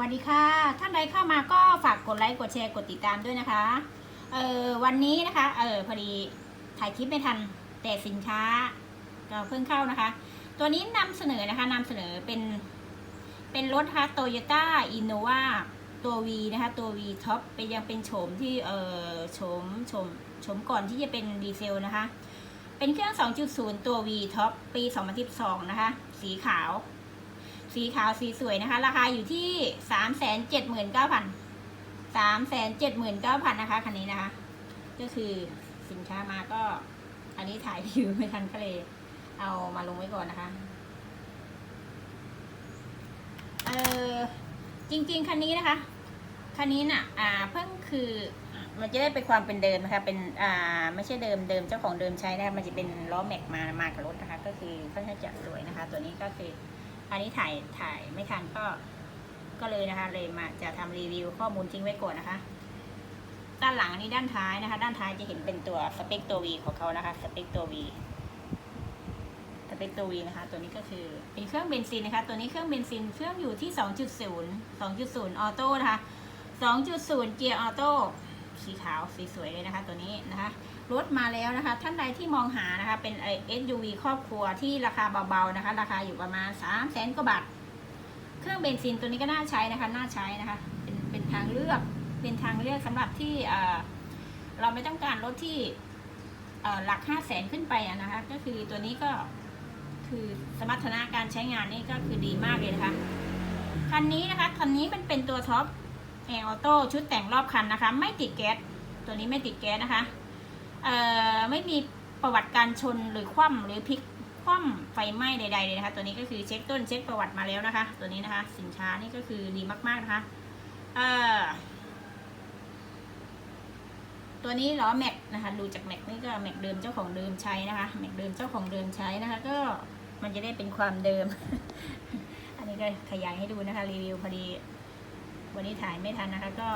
วัสดีค่ะ ท่านใดเข้ามาก็ฝากกดไลค์กดแชร์กดติดตามด้วยนะคะเออวันนี้นะคะเออพอดีถ่ายคลิปไม่ทันแต่สินค้าก็เพิ่งเข้านะคะ ตัวนี้นำเสนอนะคะนำเสนอเป็นเป็นรถนะคะโตโยต้าอินโนวาตัว V นะคะ ตัว V ท็อปเป็นยังเป็นโฉมที่เออโฉมโฉมโฉมก่อนที่จะเป็นดีเซลนะคะ เป็นเครื่อง 2.0 ตัว V ท็อปปี 2012 นะคะ สีขาว สีขาวสีสวยนะคะ ราคาอยู่ที่379,000 379,000นเก้าพันสามแสนเจ็ดหมื่นเก้าพันนะคะคันนี้นะคะ ก็คือสินค้ามาก็ อันนี้ถ่ายรีวิวไม่ทันก็เลย เอามาลงไว้ก่อนนะคะเออจริง ๆคันนี้นะคะคันนี้น่ะอ่าเพิ่งคือมันจะได้เป็นความเป็นเดิมนะคะเป็นอ่าไม่ใช่เดิมเดิมเจ้าของเดิมใช้นะคะมันจะเป็นล้อแม็กมามากับรถนะคะ ก็คือค่อนข้างจะสวยนะคะ ตัวนี้ก็คือ อันนี้ถ่ายถ่ายไม่ทันก็ก็เลยนะคะ เลยมาจะทำรีวิวข้อมูลทิ้งไว้ก่อนนะคะ ด้านหลังนนี้ด้านท้ายนะคะ ด้านท้ายจะเห็นเป็นตัวสเปคตัว V ของเขานะคะสเปคตัว V สเปคตัว V นะคะ ตัวนี้ก็คือเป็นเครื่องเบนซินนะคะ ตัวนี้เครื่องเบนซินเครื่องอยู่ที่ 2.0 2.0 ออโต้นะคะ 2.0 เกียร์ออโต้ สีขาวสีสวยเลยนะคะ ตัวนี้นะคะรถมาแล้วนะคะ ท่านใดที่มองหานะคะเป็น SUV ครอบครัวที่ราคาเบาๆนะคะ ราคาอยู่ประมาณ3 0 0แสนกว่าบาทเครื่องเบนซินตัวนี้ก็น่าใช้นะคะน่าใช้นะคะ เป็นเป็นทางเลือกเป็นทางเลือกสำหรับที่เออเราไม่ต้องการรถที่เออหลักห้าแสนขึ้นไปนะคะ ก็คือตัวนี้ก็คือสมรรถนะการใช้งานนี่ก็คือดีมากเลยนะคะคันนี้นะคะคันนี้มันเป็นตัวท็อป แอร์ออโต้ชุดแต่งรอบคันนะคะ ไม่ติดแก๊สตัวนี้ไม่ติดแก๊สนะคะเอ่อไม่มีประวัติการชนหรือคว่ำหรือพลิกคว่ำไฟไหม้ใดๆเลยนะคะ ตัวนี้ก็คือเช็คต้นเช็คประวัติมาแล้วนะคะ ตัวนี้นะคะ สินค้านี่ก็คือดีมากๆนะคะเอ่อตัวนี้ล้อแม็กนะคะดูจากแม็กนี่ก็แม็กเดิมเจ้าของเดิมใช้นะคะแม็กเดิมเจ้าของเดิมใช้นะคะ ก็มันจะได้เป็นความเดิม อันนี้ก็ขยายให้ดูนะคะรีวิวพอดี วันนี้ถ่ายไม่ทันนะคะก็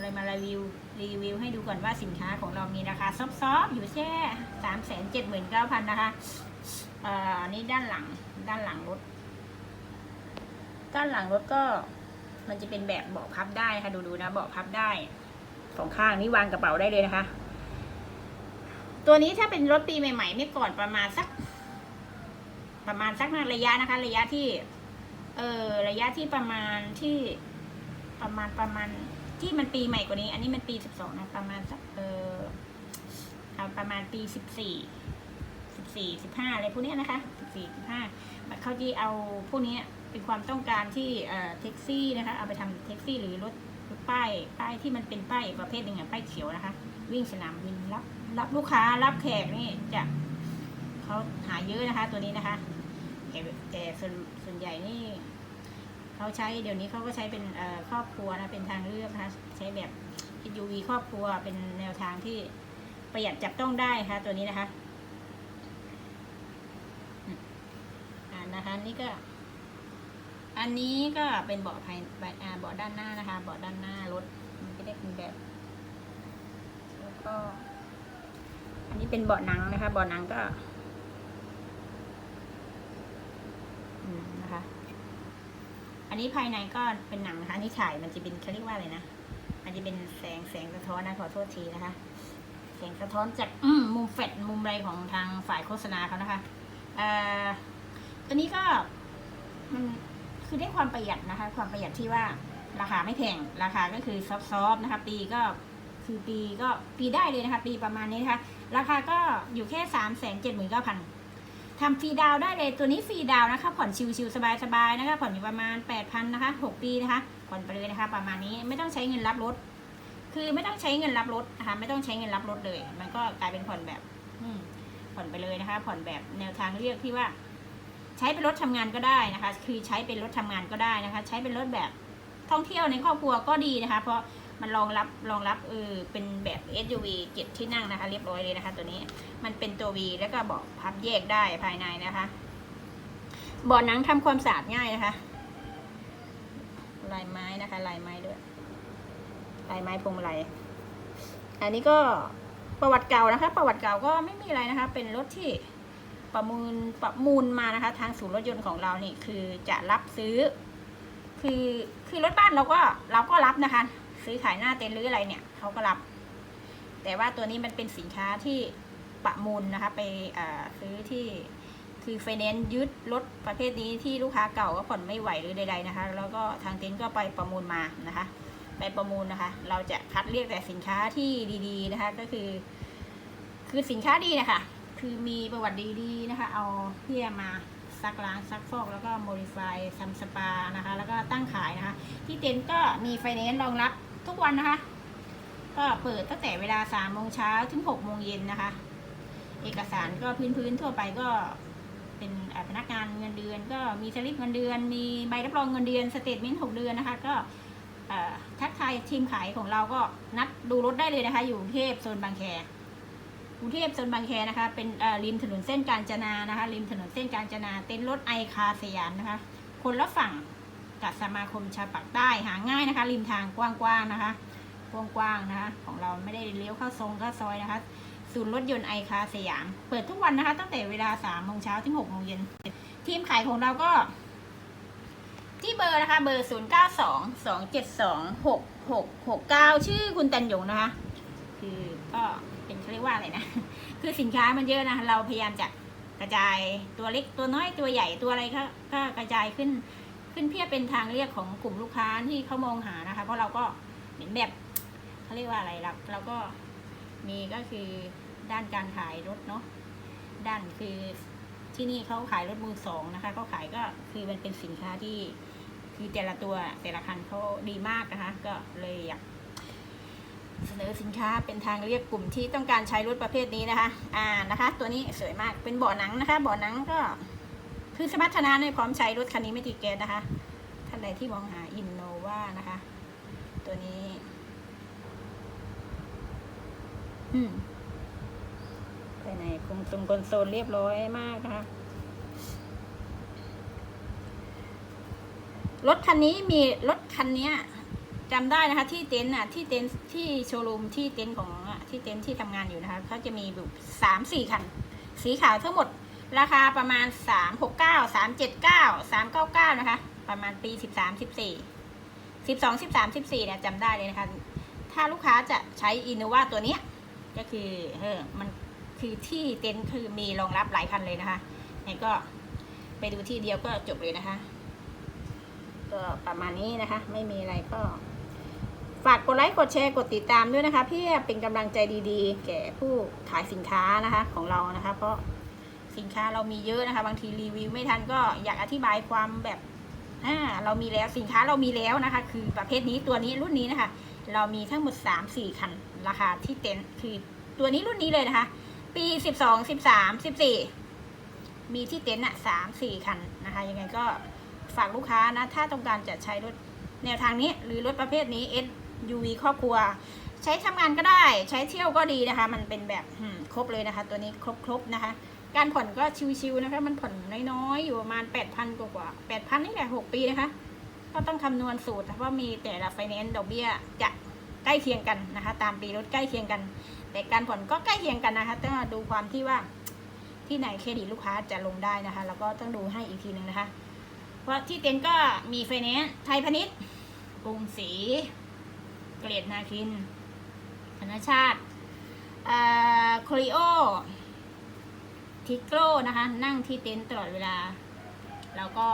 เลยมารีวิวรีวิวให้ดูก่อนว่าสินค้าของเรามีราคาซอฟๆอยู่แค่สามแสนเจ็ดหมื่นเก้าพันนะคะเอ่อนี้ด้านหลังด้านหลังรถ ด้านหลังรถก็มันจะเป็นแบบเบาะพับได้ค่ะดูดูนะเบาะพับได้สองข้างนี่วางกระเป๋าได้เลยนะคะ ตัวนี้ถ้าเป็นรถปีใหม่ ๆ ไม่ก่อนประมาณสัก ประมาณสักระยะนะคะ ระยะที่ เออระยะที่ประมาณที่ ประมาณประมาณที่มันปีใหม่กว่านี้ อันนี้มันปีสิบสองนะประมาณสักเออเอาประมาณปีสิบสี่สิบสี่สิบห้าอะไรพวกนี้นะคะสิบสี่สิบห้าเขาที่เอาพวกนี้เป็นความต้องการที่เอ่อแท็กซี่นะคะเอาไปทำแท็กซี่หรือรถป้ายป้ายที่มันเป็นป้ายประเภทหนึ่งอะป้ายเขียวนะคะ วิ่งสนามบินรับรับลูกค้ารับแขกนี่จะเขาหาเยอะนะคะ ตัวนี้นะคะแต่แต่ส่วนส่วนใหญ่นี่ เขาใช้เดี๋ยวนี้เขาก็ใช้เป็นครอบครัวนะเป็นทางเลือกนะคะใช้แบบ SUV ครอบครัวเป็นแนวทางที่ประหยัดจับต้องได้ค่ะตัวนี้นะคะอ่านะคะนี่ก็ อันนี้ก็เป็นเบาะภายเบาะด้านหน้านะคะเบาะด้านหน้ารถมันก็ได้เป็นแบบ แล้วก็ อันนี้เป็นเบาะหนังนะคะเบาะหนังก็ อืมนะคะ อันนี้ภายในก็เป็นหนังนะคะ อันนี่ถ่ายมันจะเป็นเขาเรียกว่าอะไรนะ มันจะเป็นแสงแสงสะท้อนนะขอโทษทีนะคะ แสงสะท้อนจากมมุมแฟลชมุมอะไรของทางฝ่ายโฆษณาเขานะคะเอ่อตัวนี้ก็มันคือได้ความประหยัดนะคะ ความประหยัดที่ว่าราคาไม่แพงราคาก็คือซอฟๆนะคะ ปีก็คือปีก็ปีได้เลยนะคะ ปีประมาณนี้นะคะ ราคาก็อยู่แค่สามแสนเจ็ดหมื่นเก้าพัน ทำฟรีดาวได้เลยตัวนี้ฟรีดาวนะคะ ผ่อนชิวๆสบายๆนะคะ ผ่อนอยู่ประมาณแปดพันนะคะหกปีนะคะ ผ่อนไปเลยนะคะ ประมาณนี้ไม่ต้องใช้เงินรับรถ คือไม่ต้องใช้เงินรับรถนะคะไม่ต้องใช้เงินรับรถเลย มันก็กลายเป็นผ่อนแบบอืผ่อนไปเลยนะคะ ผ่อนแบบแนวทางเลือกที่ว่า ใช้เป็นรถทำงานก็ได้นะคะ คือใช้เป็นรถทำงานก็ได้นะคะ ใช้เป็นรถแบบท่องเที่ยวในครอบครัวก็ดีนะคะ เพราะ มันรองรับรองรับเออเป็นแบบ SUV เจ็ดที่นั่งนะคะ เรียบร้อยเลยนะคะ ตัวนี้มันเป็นตัว V แล้วก็เบาะพับแยกได้ภายในนะคะเบาะหนังทำความสะอาดง่ายนะคะ ลายไม้นะคะ ลายไม้ด้วย ลายไม้พวงมาลัยอันนี้ก็ประวัติเก่านะคะ ประวัติเก่าก็ไม่มีอะไรนะคะ เป็นรถที่ประมูลประมูลมานะคะ ทางศูนย์รถยนต์ของเรานี่คือจะรับซื้อ คือคือรถบ้านเราก็เราก็รับนะคะ ซื้อขายหน้าเต็นท์หรืออะไรเนี่ยเขาก็รับ แต่ว่าตัวนี้มันเป็นสินค้าที่ประมูลนะคะไปซื้อที่คือไฟแนนซ์ยึดรถประเภทนี้ที่ลูกค้าเก่าก็ผ่อนไม่ไหวหรือใดๆนะคะ แล้วก็ทางเต็นท์ก็ไปประมูลมานะคะ ไปประมูลนะคะ เราจะคัดเรียกแต่สินค้าที่ดีๆนะคะ ก็คือ คือสินค้าดีนะคะคือมีประวัติดีๆนะคะ เอาเพื่อมาซักล้างซักฟอกแล้วก็โมดิฟายซัมสปานะคะ แล้วก็ตั้งขายนะคะ ที่เต็นท์ก็มีไฟแนนซ์รองรับ ทุกวันนะคะ ก็เปิดตั้งแต่เวลา3โมงเช้าถึง6โมงเย็นนะคะ เอกสารก็พื้นๆทั่วไปก็เป็นพนักงานเงินเดือน ก็มีสลิปเงินเดือน มีใบรับรองเงินเดือนสเตทเมนต์6เดือนนะคะ ก็ทักทายทีมขายของเราก็นัดดูรถได้เลยนะคะ อยู่กรุงเทพโซนบางแคกรุงเทพโซนบางแคนะคะ เป็นริมถนนเส้นกาญจนานะคะ ริมถนนเส้นกาญจนา เต็นท์รถไอคาสยามนะคะ คนละฝั่ง กับสมาคมชาวปากใต้หาง่ายนะคะ ริมทางกว้างๆนะคะกว้างๆนะคะของเราไม่ได้เลี้ยวเข้าซงเข้าซอยนะคะ ศูนย์รถยนต์ไอคาสยาม เปิดทุกวันนะคะ ตั้งแต่เวลา3โมงเช้าถึง6โมงเย็นทีมขายของเราก็ ที่เบอร์นะคะ เบอร์ 0 9 2 2 7 2 6 6 6 9 ชื่อคุณตันหยงนะคะ คือก็เป็นเขาเรียกว่าอะไรนะ คือสินค้ามันเยอะนะ เราพยายามจะกระจายตัวเล็กตัวน้อยตัวใหญ่ตัวอะไรก็กระจายขึ้น ขึ้นเพื่อเป็นทางเลือกของกลุ่มลูกค้าที่เขามองหานะคะ เพราะเราก็เหมือนแบบเขาเรียกว่าอะไรเราเราก็มีก็คือด้านการขายรถเนาะด้านคือที่นี่เขาขายรถมือสองนะคะเขาขายก็คือมันเป็นสินค้าที่คือแต่ละตัวแต่ละคันเขาดีมากนะคะ ก็เลยอยากเสนอสินค้าเป็นทางเรียกกลุ่มที่ต้องการใช้รถประเภทนี้นะคะ อ่านะคะ ตัวนี้สวยมากเป็นเบาะหนังนะคะเบาะหนังก็ คือสมรรถนะในพร้อมใช้รถคันนี้ไม่ติดแก๊สนะคะ ท่านใดที่มองหาอินโนวานะคะ ตัวนี้ อืมภายในคงตรงคอนโซลเรียบร้อยมากนะคะ รถคันนี้มีรถคันนี้จำได้นะคะที่เต็นท์อะที่เต็นท์ที่โชว์รูมที่เต็นท์ของที่เต็นท์ที่ทำงานอยู่นะคะเขาจะมีแบบสามสี่คัน สีขาวทั้งหมด ราคาประมาณสามหกเก้าสามเจ็ดเก้าสามเก้าเก้านะคะ ประมาณปีสิบสามสิบสี่สิบสองสิบสามสิบสี่เนี่ยจำได้เลยนะคะ ถ้าลูกค้าจะใช้อินโนวาตัวนี้ก็คือเออมันคือที่เต็นท์คือมีรองรับหลายคันเลยนะคะนี่ก็ไปดูที่เดียวก็จบเลยนะคะ ก็ประมาณนี้นะคะ ไม่มีอะไรก็ ฝากกดไลค์กดแชร์กดติดตามด้วยนะคะ เพื่อเป็นกำลังใจดีๆ แก่ผู้ขายสินค้านะคะของเรานะคะ เพราะ สินค้าเรามีเยอะนะคะ บางทีรีวิวไม่ทันก็อยากอธิบายความแบบอ่าเรามีแล้วสินค้าเรามีแล้วนะคะ คือประเภทนี้ตัวนี้รุ่นนี้นะคะ เรามีทั้งหมด 3 4 คันราคาที่เต็นท์คือตัวนี้รุ่นนี้เลยนะคะ ปี 12 13 14 มีที่เต็นท์อะสามสี่คันนะคะ ยังไงก็ฝากลูกค้านะ ถ้าต้องการจะใช้รถแนวทางนี้หรือรถประเภทนี้ SUV ครอบครัว ใช้ทำงานก็ได้ ใช้เที่ยวก็ดีนะคะ มันเป็นแบบครบเลยนะคะ ตัวนี้ครบๆนะคะ การผ่อนก็ชิวๆนะคะ มันผ่อนน้อยๆ อยู่ประมาณ 8,000 กว่าๆ8,000 นี่แหละ 6 ปีนะคะ ก็ต้องคำนวณสูตรเพราะว่ามีแต่ละไฟแนนซ์ดอกเบี้ยจะใกล้เคียงกันนะคะ ตามปีรถใกล้เคียงกัน แต่การผ่อนก็ใกล้เคียงกันนะคะต้องดูความที่ว่าที่ไหนเครดิตลูกค้าจะลงได้นะคะ แล้วก็ต้องดูให้อีกทีหนึ่งนะคะ เพราะที่เต็นก็มีไฟแนนซ์ไทยพาณิชย์กรุงศรีเกรดนาคินธนชาติโคริโอ ทิกโกนะคะ นั่งที่เต็นท์ตลอดเวลา แล้วก็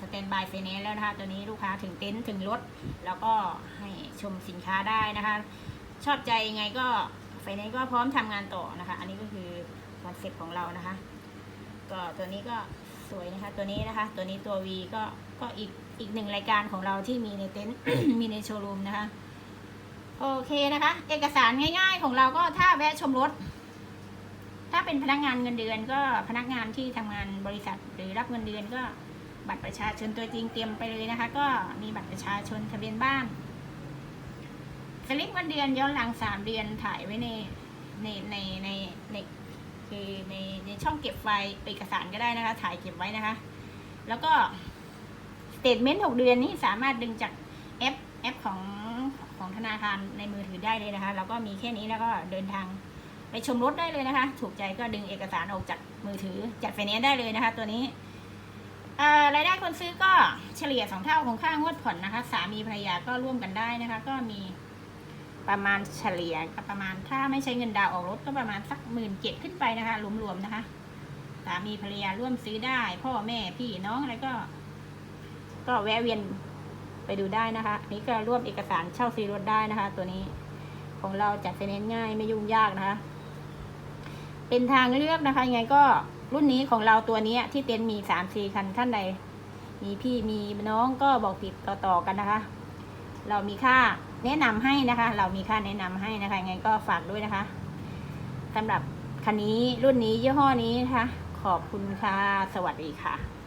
สแตนบายไฟแนนซ์แล้วนะคะตัวนี้ลูกค้าถึงเต็นท์ถึงรถ แล้วก็ให้ชมสินค้าได้นะคะ ชอบใจยังไงก็ไฟแนนซ์ก็พร้อมทำงานต่อนะคะ อันนี้ก็คือคอนเซ็ปต์ของเรานะคะ ก็ตัวนี้ก็สวยนะคะ ตัวนี้นะคะ ตัวนี้ตัว V ก็ก็อีกอีกหนึ่งรายการของเราที่มีในเต็นท์มีในโชว์รูมนะคะ โอเคนะคะ เอกสารง่ายๆของเราก็ถ้าแวะชมรถ เป็นพนักงานเงินเดือนก็พนักงานที่ทำงานบริษัทหรือรับเงินเดือนก็บัตรประชาชนตัวจริงเตรียมไปเลยนะคะ ก็มีบัตรประชาชนทะเบียนบ้านสลิปเงินเดือนย้อนหลังสามเดือนถ่ายไว้ในในในในในคือในในช่องเก็บไฟล์เอกสารก็ได้นะคะ ถ่ายเก็บไว้นะคะ แล้วก็สเตทเมนต์หกเดือนนี้สามารถดึงจากแอปแอปของของธนาคารในมือถือได้เลยนะคะ แล้วก็มีแค่นี้แล้วก็เดินทาง ไปชมรถได้เลยนะคะ ถูกใจก็ดึงเอกสารออกจากมือถือจากไฟแนนซ์ได้เลยนะคะ ตัวนี้รายได้คนซื้อก็เฉลี่ยสองเท่าของค่างวดผ่อนนะคะ สามีภรรยาก็ร่วมกันได้นะคะ ก็มีประมาณเฉลี่ยก็ประมาณถ้าไม่ใช้เงินดาวออกรถก็ประมาณสักหมื่นเจ็ดขึ้นไปนะคะรวมๆนะคะ สามีภรรยาร่วมซื้อได้ พ่อแม่พี่น้องอะไรก็ ก็แวะเวียนไปดูได้นะคะ นี่ก็ร่วมเอกสารเช่าซื้อรถได้นะคะ ตัวนี้ของเราจัดไฟแนนซ์ง่ายไม่ยุ่งยากนะคะ เป็นทางเลือกนะคะยังไงก็รุ่นนี้ของเราตัวนี้ที่เต็นมีสามสี่คันท่านใด มีพี่มีน้องก็บอกติดต่อๆกันนะคะ เรามีค่าแนะนำให้นะคะ เรามีค่าแนะนำให้นะคะยังไงก็ฝากด้วยนะคะสำหรับคันนี้รุ่นนี้ยี่ห้อนี้นะคะ ขอบคุณค่ะ สวัสดีค่ะ